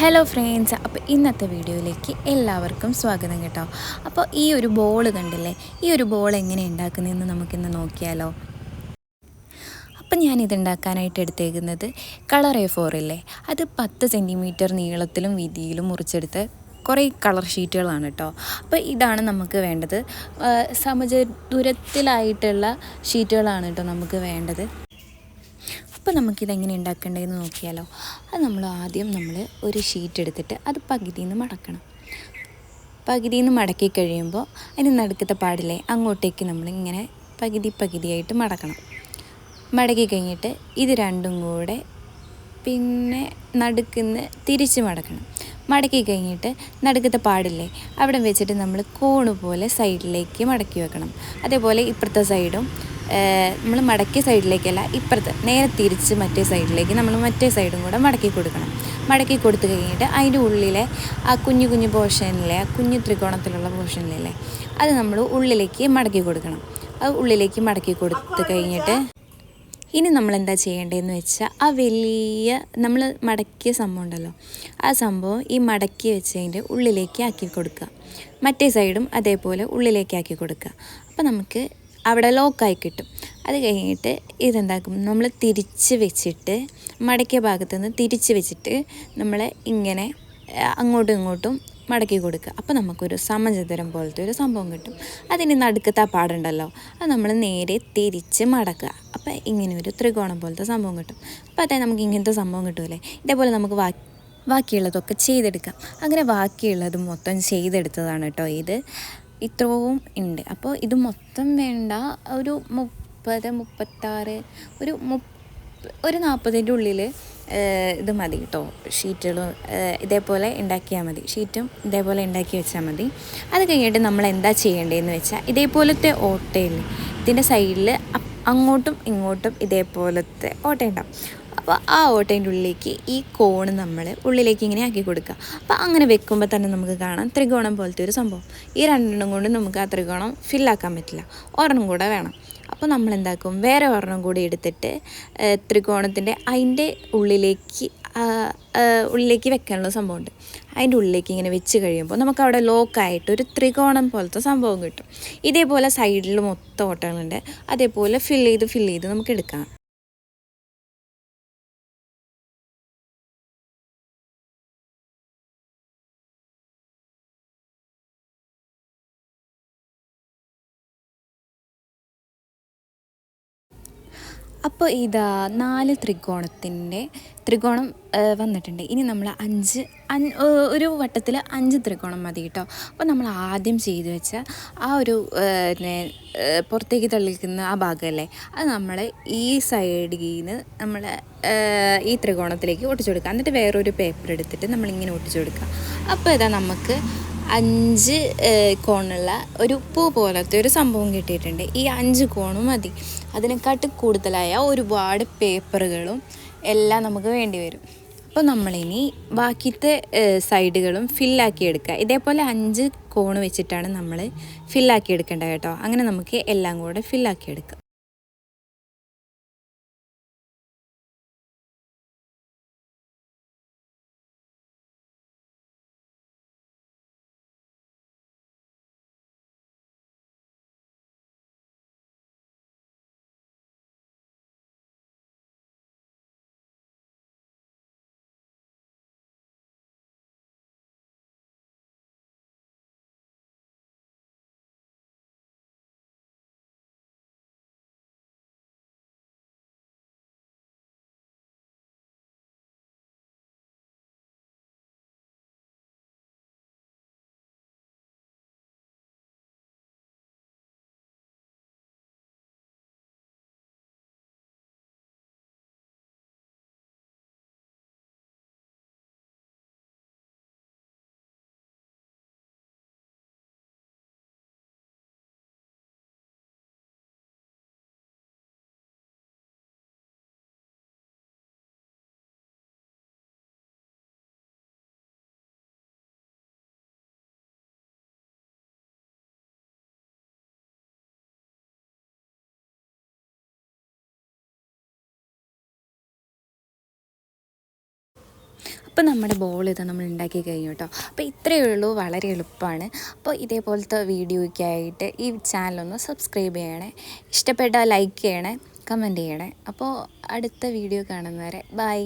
Hello friends അപ്പോൾ ഇന്നത്തെ വീഡിയോയിലേക്ക് എല്ലാവർക്കും സ്വാഗതം കേട്ടോ. അപ്പോൾ ഈ ഒരു ബോൾ കണ്ടില്ലേ? ഈ ഒരു ബോൾ എങ്ങനെ ഉണ്ടാക്കുന്നതെന്ന് നമുക്കിന്ന് നോക്കിയാലോ. അപ്പം ഞാനിത് ഉണ്ടാക്കാനായിട്ട് എടുത്തേക്കുന്നത് കളർ എ ഫോറില്ലേ അത് പത്ത് സെന്റിമീറ്റർ നീളത്തിലും വീതിയിലും മുറിച്ചെടുത്ത് കുറേ കളർ ഷീറ്റുകളാണ് കേട്ടോ. അപ്പോൾ ഇതാണ് നമുക്ക് വേണ്ടത്. സമചതുരത്തിലായിട്ടുള്ള ഷീറ്റുകളാണ് കേട്ടോ നമുക്ക് വേണ്ടത്. അപ്പോൾ നമുക്കിതെങ്ങനെ ഉണ്ടാക്കേണ്ടതെന്ന് നോക്കിയാലോ? അത് നമ്മൾ ആദ്യം നമ്മൾ ഒരു ഷീറ്റ് എടുത്തിട്ട് അത് പകുതിയിൽ നിന്ന് മടക്കണം. പകുതിയിൽ നിന്ന് മടക്കി കഴിയുമ്പോൾ അതിന് നടുക്കത്തെ പാടില്ലേ അങ്ങോട്ടേക്ക് നമ്മൾ ഇങ്ങനെ പകുതി പകുതിയായിട്ട് മടക്കണം. മടക്കി കഴിഞ്ഞിട്ട് ഇത് രണ്ടും കൂടെ പിന്നെ നടുക്കുന്ന് തിരിച്ച് മടക്കണം. മടക്കി കഴിഞ്ഞിട്ട് നടുക്കത്തെ പാടില്ലേ അവിടെ വെച്ചിട്ട് നമ്മൾ കോണ് പോലെ സൈഡിലേക്ക് മടക്കി വെക്കണം. അതേപോലെ ഇപ്പുറത്തെ സൈഡും നമ്മൾ മടക്കിയ സൈഡിലേക്കല്ല ഇപ്പുറത്ത് നേരെ തിരിച്ച് മറ്റേ സൈഡിലേക്ക് നമ്മൾ മറ്റേ സൈഡും കൂടെ മടക്കി കൊടുക്കണം. മടക്കി കൊടുത്തു കഴിഞ്ഞിട്ട് അതിന്റെ ഉള്ളിലെ ആ കുഞ്ഞു കുഞ്ഞു പോർഷനിലെ ആ കുഞ്ഞു ത്രികോണത്തിലുള്ള പോർഷനിലല്ലേ അത് നമ്മൾ ഉള്ളിലേക്ക് മടക്കി കൊടുക്കണം. അത് ഉള്ളിലേക്ക് മടക്കി കൊടുത്തു കഴിഞ്ഞിട്ട് ഇനി നമ്മൾ എന്താ ചെയ്യേണ്ടതെന്ന് വെച്ചാൽ ആ വലിയ നമ്മൾ മടക്കിയ സംഭവം ഉണ്ടല്ലോ ആ സംഭവം ഈ മടക്കി വെച്ചതിന്റെ ഉള്ളിലേക്ക് ആക്കി കൊടുക്കുക. മറ്റേ സൈഡും അതേപോലെ ഉള്ളിലേക്ക് ആക്കി കൊടുക്കുക. അപ്പോൾ നമുക്ക് അവിടെ ലോക്കായി കിട്ടും. അത് കഴിഞ്ഞിട്ട് ഇതെന്താക്കും? നമ്മൾ തിരിച്ച് വെച്ചിട്ട് മടക്കിയ ഭാഗത്ത് നിന്ന് തിരിച്ച് വെച്ചിട്ട് നമ്മൾ ഇങ്ങനെ അങ്ങോട്ടും ഇങ്ങോട്ടും മടക്കി കൊടുക്കുക. അപ്പോൾ നമുക്കൊരു സമചതുരം പോലത്തെ ഒരു സംഭവം കിട്ടും. അതിന് നടുക്കത്തെ ആ പാടുണ്ടല്ലോ അത് നമ്മൾ നേരെ തിരിച്ച് മടക്കുക. അപ്പോൾ ഇങ്ങനെ ഒരു ത്രികോണം പോലത്തെ സംഭവം കിട്ടും. അപ്പോൾ അതായത് നമുക്ക് ഇങ്ങനത്തെ സംഭവം കിട്ടുമല്ലേ ഇതേപോലെ നമുക്ക് ബാക്കി ബാക്കിയുള്ളതൊക്കെ ചെയ്തെടുക്കാം. അങ്ങനെ ബാക്കിയുള്ളത് മൊത്തം ചെയ്തെടുത്തതാണ് കേട്ടോ ഇത്. ഇത്രയും ഉണ്ട്. അപ്പോൾ ഇത് മൊത്തം വേണ്ട ഒരു മുപ്പത് മുപ്പത്താറ് ഒരു ഒരു നാൽപ്പതിന്റെ ഉള്ളിൽ ഇത് മതി കേട്ടോ. ഷീറ്റുകൾ ഇതേപോലെ ഉണ്ടാക്കിയാൽ മതി. ഷീറ്റും ഇതേപോലെ ഉണ്ടാക്കി വെച്ചാൽ മതി. അത് കഴിഞ്ഞിട്ട് നമ്മൾ എന്താ ചെയ്യേണ്ടതെന്ന് വെച്ചാൽ ഇതേപോലത്തെ ഓട്ടയിൽ ഇതിന്റെ സൈഡിൽ അങ്ങോട്ടും ഇങ്ങോട്ടും ഇതേപോലത്തെ ഓട്ട ഉണ്ടാവും. അപ്പോൾ ആ ഓട്ടേന്റെ ഉള്ളിലേക്ക് ഈ കോണ് നമ്മൾ ഉള്ളിലേക്ക് ഇങ്ങനെ ആക്കി കൊടുക്കുക അപ്പോൾ അങ്ങനെ വെക്കുമ്പോൾ തന്നെ നമുക്ക് കാണാം ത്രികോണം പോലത്തെ ഒരു സംഭവം. ഈ രണ്ടെണ്ണം കൊണ്ട് നമുക്ക് ആ ത്രികോണം ഫില്ലാക്കാൻ പറ്റില്ല. ഒരെണ്ണം കൂടെ വേണം. അപ്പോൾ നമ്മൾ എന്താക്കും? വേറെ ഒരെണ്ണം കൂടി എടുത്തിട്ട് ത്രികോണത്തിന്റെ അതിന്റെ ഉള്ളിലേക്ക് ഉള്ളിലേക്ക് വെക്കാനുള്ള സംഭവമുണ്ട്. അതിന്റെ ഉള്ളിലേക്ക് ഇങ്ങനെ വെച്ച് കഴിയുമ്പോൾ നമുക്ക് അവിടെ ലോക്കായിട്ട് ഒരു ത്രികോണം പോലത്തെ സംഭവം കിട്ടും. ഇതേപോലെ സൈഡിൽ മൊത്തം ഓട്ടങ്ങളുണ്ട്. അതേപോലെ ഫില്ല് ചെയ്ത് ഫില്ല് ചെയ്ത് നമുക്ക് എടുക്കാം. അപ്പോൾ ഇതാ നാല് ത്രികോണത്തിന്റെ ത്രികോണം വന്നിട്ടുണ്ട്. ഇനി നമ്മൾ അഞ്ച് ഒരു വട്ടത്തിൽ അഞ്ച് ത്രികോണം മതി കേട്ടോ. അപ്പോൾ നമ്മൾ ആദ്യം ചെയ്തു വെച്ച ആ ഒരു പുറത്തേക്ക് തള്ളിക്കുന്ന ആ ഭാഗമല്ലേ അത് നമ്മൾ ഈ സൈഡിൽ നിന്ന് നമ്മൾ ഈ ത്രികോണത്തിലേക്ക് ഒട്ടിച്ചു കൊടുക്കുക. എന്നിട്ട് വേറൊരു പേപ്പർ എടുത്തിട്ട് നമ്മളിങ്ങനെ ഒട്ടിച്ചു കൊടുക്കുക. അപ്പോൾ ഇതാ നമുക്ക് അഞ്ച് കോണുള്ള ഒരു ഉപ്പ് പോലത്തെ ഒരു സംഭവം കിട്ടിയിട്ടുണ്ട്. ഈ അഞ്ച് കോണും മതി. അതിനെക്കാട്ടും കൂടുതലായ ഒരുപാട് പേപ്പറുകളും എല്ലാം നമുക്ക് വേണ്ടി വരും. അപ്പോൾ നമ്മളിനി ബാക്കിത്തെ സൈഡുകളും ഫില്ലാക്കി എടുക്കുക. ഇതേപോലെ അഞ്ച് കോണ് വെച്ചിട്ടാണ് നമ്മൾ ഫില്ലാക്കി എടുക്കേണ്ടത് കേട്ടോ. അങ്ങനെ നമുക്ക് എല്ലാം കൂടെ ഫില്ലാക്കി എടുക്കാം. അപ്പോൾ നമ്മുടെ ബോൾ ഇത് നമ്മൾ ഉണ്ടാക്കി കഴിഞ്ഞു കേട്ടോ അപ്പോൾ ഇത്രയേ ഉള്ളൂ വളരെ എളുപ്പമാണ്. അപ്പോൾ ഇതേപോലത്തെ വീഡിയോയ്ക്കായിട്ട് ഈ ചാനലൊന്ന് സബ്സ്ക്രൈബ് ചെയ്യണേ. ഇഷ്ടപ്പെട്ടാൽ ലൈക്ക് ചെയ്യണേ കമന്റ് ചെയ്യണേ. അപ്പോൾ അടുത്ത വീഡിയോ കാണുന്നവരെ ബൈ